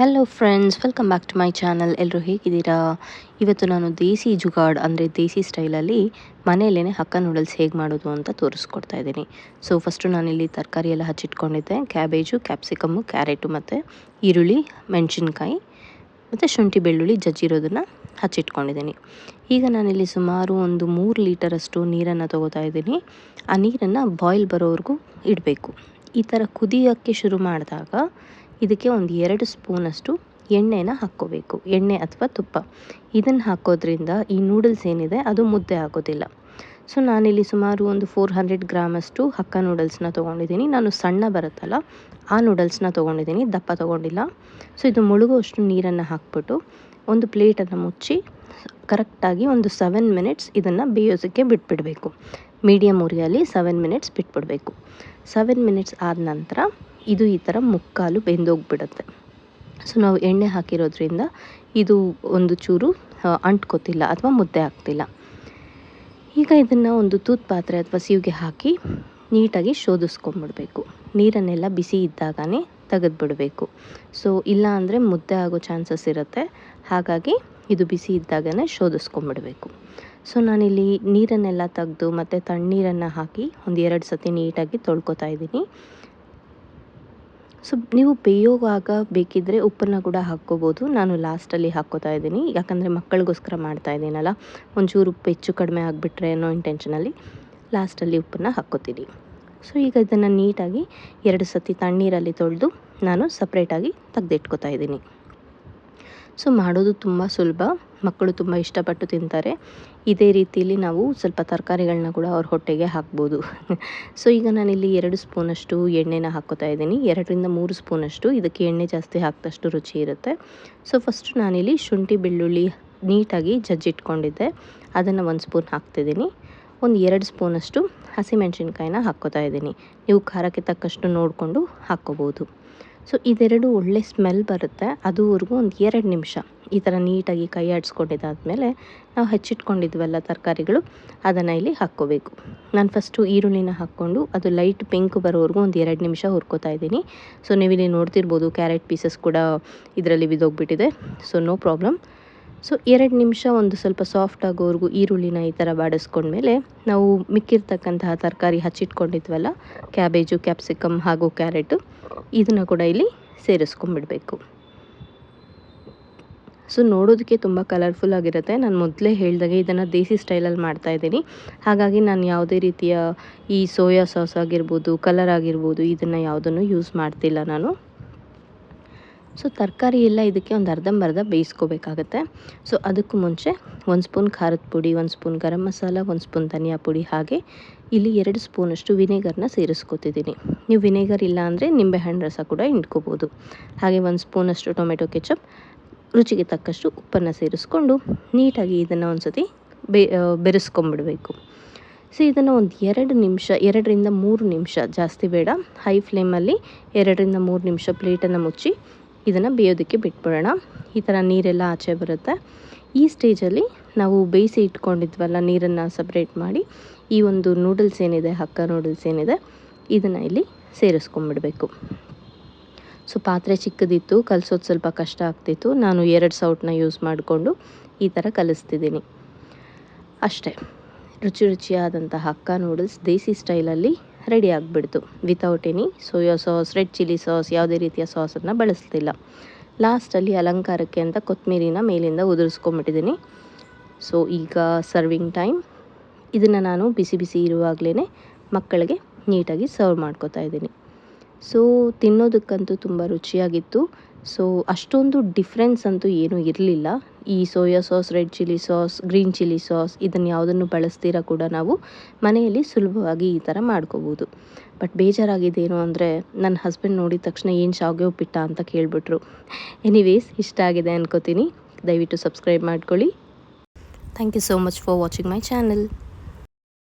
Hello friends welcome back to my channel ಎಲ್ಲರೂ ಹೇಗಿದ್ದೀರಾ? ಇವತ್ತು ನಾನು ದೇಸಿ ಜುಗಾಡ್, ಅಂದರೆ ದೇಸಿ ಸ್ಟೈಲಲ್ಲಿ ಮನೆಯಲ್ಲೇ ಹಕ್ಕ ನೂಡಲ್ಸ್ ಹೇಗೆ ಮಾಡೋದು ಅಂತ ತೋರಿಸ್ಕೊಡ್ತಾ ಇದ್ದೀನಿ. ಸೊ ಫಸ್ಟು ನಾನಿಲ್ಲಿ ತರಕಾರಿ ಎಲ್ಲ ಹಚ್ಚಿಟ್ಕೊಂಡಿದ್ದೆ. ಕ್ಯಾಬೇಜು ಕ್ಯಾಪ್ಸಿಕಮ್ಮು ಕ್ಯಾರೆಟು ಮತ್ತು ಈರುಳ್ಳಿ, ಮೆಣಸಿನ್ಕಾಯಿ ಮತ್ತು ಶುಂಠಿ ಬೆಳ್ಳುಳ್ಳಿ ಜಜ್ಜಿರೋದನ್ನು ಹಚ್ಚಿಟ್ಕೊಂಡಿದ್ದೀನಿ. ಈಗ ನಾನಿಲ್ಲಿ ಸುಮಾರು ಒಂದು ಮೂರು ಲೀಟರಷ್ಟು ನೀರನ್ನು ತೊಗೋತಾ ಇದ್ದೀನಿ. ಆ ನೀರನ್ನು ಬಾಯ್ಲ್ ಬರೋವರೆಗೂ ಇಡಬೇಕು. ಈ ಥರ ಕುದಿಯೋಕ್ಕೆ ಶುರು ಮಾಡಿದಾಗ ಇದಕ್ಕೆ ಒಂದು ಎರಡು ಸ್ಪೂನಷ್ಟು ಎಣ್ಣೆನ ಹಾಕ್ಕೋಬೇಕು. ಎಣ್ಣೆ ಅಥವಾ ತುಪ್ಪ. ಇದನ್ನು ಹಾಕೋದ್ರಿಂದ ಈ ನೂಡಲ್ಸ್ ಏನಿದೆ, ಅದು ಮುದ್ದೆ ಆಗೋದಿಲ್ಲ. ಸೊ, ನಾನಿಲ್ಲಿ ಸುಮಾರು ಒಂದು ಫೋರ್ ಹಂಡ್ರೆಡ್ ಗ್ರಾಮಷ್ಟು ಹಕ್ಕ ನೂಡಲ್ಸ್ನ ತೊಗೊಂಡಿದ್ದೀನಿ. ನಾನು ಸಣ್ಣ ಬರುತ್ತಲ್ಲ, ಆ ನೂಡಲ್ಸ್ನ ತೊಗೊಂಡಿದ್ದೀನಿ. ದಪ್ಪ ತೊಗೊಂಡಿಲ್ಲ. ಸೊ, ಇದು ಮುಳುಗುವಷ್ಟು ನೀರನ್ನು ಹಾಕ್ಬಿಟ್ಟು ಒಂದು ಪ್ಲೇಟನ್ನು ಮುಚ್ಚಿ ಕರೆಕ್ಟಾಗಿ ಒಂದು ಸೆವೆನ್ ಮಿನಿಟ್ಸ್ ಇದನ್ನು ಬೇಯೋಸಕ್ಕೆ ಬಿಟ್ಬಿಡಬೇಕು. ಮೀಡಿಯಮ್ ಉರಿಯಲ್ಲಿ ಸೆವೆನ್ ಮಿನಿಟ್ಸ್ ಬಿಟ್ಬಿಡಬೇಕು. ಸೆವೆನ್ ಮಿನಿಟ್ಸ್ ಆದ ನಂತರ ಇದು ಈ ಥರ ಮುಕ್ಕಾಲು ಬೆಂದೋಗ್ಬಿಡುತ್ತೆ. ಸೊ ನಾವು ಎಣ್ಣೆ ಹಾಕಿರೋದ್ರಿಂದ ಇದು ಒಂದು ಚೂರು ಅಂಟ್ಕೋತಿಲ್ಲ ಅಥವಾ ಮುದ್ದೆ ಆಗ್ತಿಲ್ಲ. ಈಗ ಇದನ್ನು ಒಂದು ತೂತ್ ಪಾತ್ರೆ ಅಥವಾ ಸೀವಿಗೆ ಹಾಕಿ ನೀಟಾಗಿ ಶೋಧಿಸ್ಕೊಂಬಿಡ್ಬೇಕು. ನೀರನ್ನೆಲ್ಲ ಬಿಸಿ ಇದ್ದಾಗನೇ ತೆಗೆದುಬಿಡಬೇಕು. ಸೊ ಇಲ್ಲ ಅಂದರೆ ಮುದ್ದೆ ಆಗೋ ಚಾನ್ಸಸ್ ಇರುತ್ತೆ. ಹಾಗಾಗಿ ಇದು ಬಿಸಿ ಇದ್ದಾಗನೇ ಶೋಧಿಸ್ಕೊಂಬಿಡಬೇಕು. ಸೊ ನಾನಿಲ್ಲಿ ನೀರನ್ನೆಲ್ಲ ತೆಗೆದು ಮತ್ತು ತಣ್ಣೀರನ್ನು ಹಾಕಿ ಒಂದು ಎರಡು ಸತಿ ನೀಟಾಗಿ ತೊಳ್ಕೊತಾ ಇದ್ದೀನಿ. ಸೊ ನೀವು ಬೇಯೋವಾಗ ಬೇಕಿದ್ದರೆ ಉಪ್ಪನ್ನು ಕೂಡ ಹಾಕ್ಕೋಬೋದು. ನಾನು ಲಾಸ್ಟಲ್ಲಿ ಹಾಕ್ಕೋತಾ ಇದ್ದೀನಿ. ಯಾಕಂದರೆ ಮಕ್ಕಳಿಗೋಸ್ಕರ ಮಾಡ್ತಾ ಇದ್ದೀನಲ್ಲ, ಒಂಚೂರು ಉಪ್ಪು ಹೆಚ್ಚು ಕಡಿಮೆ ಆಗಿಬಿಟ್ರೆ ಅನ್ನೋ ಇಂಟೆನ್ಷನಲ್ಲಿ ಲಾಸ್ಟಲ್ಲಿ ಉಪ್ಪನ್ನು ಹಾಕ್ಕೋತೀನಿ. ಸೊ ಈಗ ಇದನ್ನು ನೀಟಾಗಿ ಎರಡು ಸತಿ ತಣ್ಣೀರಲ್ಲಿ ತೊಳೆದು ನಾನು ಸಪ್ರೇಟಾಗಿ ತೆಗೆದಿಟ್ಕೋತಾ ಇದ್ದೀನಿ. ಸೊ ಮಾಡೋದು ತುಂಬ ಸುಲಭ. ಮಕ್ಕಳು ತುಂಬ ಇಷ್ಟಪಟ್ಟು ತಿಂತಾರೆ. ಇದೇ ರೀತಿಯಲ್ಲಿ ನಾವು ಸ್ವಲ್ಪ ತರಕಾರಿಗಳನ್ನ ಕೂಡ ಅವ್ರ ಹೊಟ್ಟೆಗೆ ಹಾಕ್ಬೋದು. ಸೊ ಈಗ ನಾನಿಲ್ಲಿ ಎರಡು ಸ್ಪೂನಷ್ಟು ಎಣ್ಣೆನ ಹಾಕೋತಾ ಇದ್ದೀನಿ. ಎರಡರಿಂದ ಮೂರು ಸ್ಪೂನಷ್ಟು ಇದಕ್ಕೆ ಎಣ್ಣೆ ಜಾಸ್ತಿ ಹಾಕಿದಷ್ಟು ರುಚಿ ಇರುತ್ತೆ. ಸೊ ಫಸ್ಟು ನಾನಿಲ್ಲಿ ಶುಂಠಿ, ಬೆಳ್ಳುಳ್ಳಿ ನೀಟಾಗಿ ಜಜ್ಜಿಟ್ಕೊಂಡಿದ್ದೆ. ಅದನ್ನು ಒಂದು ಸ್ಪೂನ್ ಹಾಕ್ತಿದ್ದೀನಿ. ಒಂದು ಎರಡು ಸ್ಪೂನಷ್ಟು ಹಸಿಮೆಣ್ಸಿನ್ಕಾಯಿನ ಹಾಕೋತಾ ಇದ್ದೀನಿ. ನೀವು ಖಾರಕ್ಕೆ ತಕ್ಕಷ್ಟು ನೋಡಿಕೊಂಡು ಹಾಕ್ಕೋಬೋದು. ಸೊ ಇದೆರಡು ಒಳ್ಳೆ ಸ್ಮೆಲ್ ಬರುತ್ತೆ. ಅದುವರೆಗೂ ಒಂದು ಎರಡು ನಿಮಿಷ. ಈ ಥರ ನೀಟಾಗಿ ಕೈ ಆಡಿಸ್ಕೊಂಡಿದ್ದಾದಮೇಲೆ ನಾವು ಹೆಚ್ಚಿಟ್ಕೊಂಡಿದ್ವಲ್ಲ ತರಕಾರಿಗಳು, ಅದನ್ನು ಇಲ್ಲಿ ಹಾಕ್ಕೋಬೇಕು. ನಾನು ಫಸ್ಟು ಈರುಳ್ಳಿನ ಹಾಕ್ಕೊಂಡು ಅದು ಲೈಟ್ ಪಿಂಕ್ ಬರೋವರೆಗೂ ಒಂದು ಎರಡು ನಿಮಿಷ ಹುರ್ಕೋತಾ ಇದ್ದೀನಿ. ಸೊ ನೀವಿಲ್ಲಿ ನೋಡ್ತಿರ್ಬೋದು ಕ್ಯಾರೆಟ್ ಪೀಸಸ್ ಕೂಡ ಇದರಲ್ಲಿ ಬಿದ್ದೋಗ್ಬಿಟ್ಟಿದೆ. ಸೊ ನೋ ಪ್ರಾಬ್ಲಮ್ ಸೊ ಎರಡು ನಿಮಿಷ ಒಂದು ಸ್ವಲ್ಪ ಸಾಫ್ಟ್ ಆಗೋವರೆಗೂ ಈರುಳ್ಳಿನ ಈ ಥರ ಬಾಡಿಸ್ಕೊಂಡ್ಮೇಲೆ ನಾವು ಮಿಕ್ಕಿರ್ತಕ್ಕಂತಹ ತರಕಾರಿ ಹಚ್ಚಿಟ್ಕೊಂಡಿದ್ವಲ್ಲ ಕ್ಯಾಬೇಜು ಕ್ಯಾಪ್ಸಿಕಮ್ ಹಾಗೂ ಕ್ಯಾರೆಟು ಇದನ್ನು ಕೂಡ ಇಲ್ಲಿ ಸೇರಿಸ್ಕೊಂಡ್ಬಿಡಬೇಕು. ಸೊ ನೋಡೋದಕ್ಕೆ ತುಂಬ ಕಲರ್ಫುಲ್ ಆಗಿರುತ್ತೆ. ನಾನು ಮೊದಲೇ ಹೇಳಿದಾಗೆ ಇದನ್ನು ದೇಸಿ ಸ್ಟೈಲಲ್ಲಿ ಮಾಡ್ತಾ ಇದ್ದೀನಿ. ಹಾಗಾಗಿ ನಾನು ಯಾವುದೇ ರೀತಿಯ ಈ ಸೋಯಾ ಸಾಸ್ ಆಗಿರ್ಬೋದು ಕಲರ್ ಆಗಿರ್ಬೋದು, ಇದನ್ನು ಯಾವುದನ್ನು ಯೂಸ್ ಮಾಡ್ತಿಲ್ಲ ನಾನು. ಸೊ ತರಕಾರಿ ಎಲ್ಲ ಇದಕ್ಕೆ ಒಂದು ಅರ್ಧಂಬರ್ಧ ಬೇಯಿಸ್ಕೋಬೇಕಾಗತ್ತೆ. ಸೊ ಅದಕ್ಕೂ ಮುಂಚೆ ಒಂದು ಸ್ಪೂನ್ ಖಾರದ ಪುಡಿ, ಒಂದು ಸ್ಪೂನ್ ಗರಂ ಮಸಾಲ, ಒಂದು ಸ್ಪೂನ್ ಧನಿಯಾ ಪುಡಿ ಹಾಗೆ ಇಲ್ಲಿ ಎರಡು ಸ್ಪೂನಷ್ಟು ವಿನೆಗರ್ನ ಸೇರಿಸ್ಕೊತಿದ್ದೀನಿ. ನೀವು ವಿನೆಗರ್ ಇಲ್ಲ ಅಂದರೆ ನಿಂಬೆಹಣ್ಣು ರಸ ಕೂಡ ಹಿಂಡ್ಕೋಬೋದು. ಹಾಗೆ ಒಂದು ಸ್ಪೂನಷ್ಟು ಟೊಮೆಟೊ ಕೆಚಪ್ ರುಚಿಗೆ ತಕ್ಕಷ್ಟು ಉಪ್ಪನ್ನು ಸೇರಿಸ್ಕೊಂಡು ನೀಟಾಗಿ ಇದನ್ನು ಒಂದು ಸತಿ ಬೆ ಬೆರೆಸ್ಕೊಂಬಿಡಬೇಕು ಸೊ ಇದನ್ನು ಒಂದು ಎರಡು ನಿಮಿಷ, ಎರಡರಿಂದ ಮೂರು ನಿಮಿಷ ಜಾಸ್ತಿ ಬೇಡ. ಹೈ ಫ್ಲೇಮಲ್ಲಿ ಎರಡರಿಂದ ಮೂರು ನಿಮಿಷ ಪ್ಲೇಟನ್ನು ಮುಚ್ಚಿ ಇದನ್ನು ಬೇಯೋದಕ್ಕೆ ಬಿಟ್ಬಿಡೋಣ. ಈ ಥರ ನೀರೆಲ್ಲ ಆಚೆ ಬರುತ್ತೆ. ಈ ಸ್ಟೇಜಲ್ಲಿ ನಾವು ಬೇಯಿಸಿ ಇಟ್ಕೊಂಡಿದ್ವಲ್ಲ ನೀರನ್ನು ಸಪ್ರೇಟ್ ಮಾಡಿ, ಈ ಒಂದು ನೂಡಲ್ಸ್ ಏನಿದೆ, ಹಕ್ಕ ನೂಡಲ್ಸ್ ಏನಿದೆ, ಇದನ್ನು ಇಲ್ಲಿ ಸೇರಿಸ್ಕೊಂಬಿಡಬೇಕು ಸೊ ಪಾತ್ರೆ ಚಿಕ್ಕದಿತ್ತು, ಕಲಿಸೋದು ಸ್ವಲ್ಪ ಕಷ್ಟ ಆಗ್ತಿತ್ತು. ನಾನು ಎರಡು ಸೌಟ್ನ ಯೂಸ್ ಮಾಡಿಕೊಂಡು ಈ ಥರ ಕಲಿಸ್ತಿದ್ದೀನಿ. ಅಷ್ಟೇ, ರುಚಿ ರುಚಿಯಾದಂತಹ ಹಕ್ಕ ನೂಡಲ್ಸ್ ದೇಸಿ ಸ್ಟೈಲಲ್ಲಿ ರೆಡಿ ಆಗಿಬಿಡ್ತು. Without any soya sauce red chilli sauce ಯಾವುದೇ ರೀತಿಯ ಸಾಸನ್ನು ಬಳಸ್ತಿಲ್ಲ. ಲಾಸ್ಟಲ್ಲಿ ಅಲಂಕಾರಕ್ಕೆ ಅಂತ ಕೊತ್ತಂಬರಿನ ಮೇಲಿಂದ ಉದುರಿಸ್ಕೊಂಬಿಟ್ಟಿದ್ದೀನಿ ಸೊ ಈಗ ಸರ್ವಿಂಗ್ ಟೈಮ್ ಇದನ್ನು ನಾನು ಬಿಸಿ ಬಿಸಿ ಇರುವಾಗಲೇ ಮಕ್ಕಳಿಗೆ ನೀಟಾಗಿ ಸರ್ವ್ ಮಾಡ್ಕೋತಾ ಇದ್ದೀನಿ. ಸೊ ತಿನ್ನೋದಕ್ಕಂತೂ ತುಂಬ ರುಚಿಯಾಗಿತ್ತು. ಸೊ ಅಷ್ಟೊಂದು ಡಿಫ್ರೆನ್ಸ್ ಅಂತೂ ಏನೂ ಇರಲಿಲ್ಲ. ಈ soya sauce red chilli sauce green chilli sauce ಇದನ್ನು ಯಾವುದನ್ನು ಬಳಸ್ತೀರ ಕೂಡ ನಾವು ಮನೆಯಲ್ಲಿ ಸುಲಭವಾಗಿ ಈ ಥರ ಮಾಡ್ಕೋಬೋದು. ಬಟ್ ಬೇಜಾರಾಗಿದ್ದೇನು ಅಂದರೆ ನನ್ನ ಹಸ್ಬೆಂಡ್ ನೋಡಿದ ತಕ್ಷಣ ಏನು ಶಾವಿಗೆ ಉಪ್ಪಿಟ್ಟ ಅಂತ ಕೇಳಿಬಿಟ್ರು. ಎನಿವೇಸ್ ಇಷ್ಟ ಆಗಿದೆ ಅನ್ಕೋತೀನಿ. ದಯವಿಟ್ಟು ಸಬ್ಸ್ಕ್ರೈಬ್ ಮಾಡ್ಕೊಳ್ಳಿ. Thank you so much for watching my channel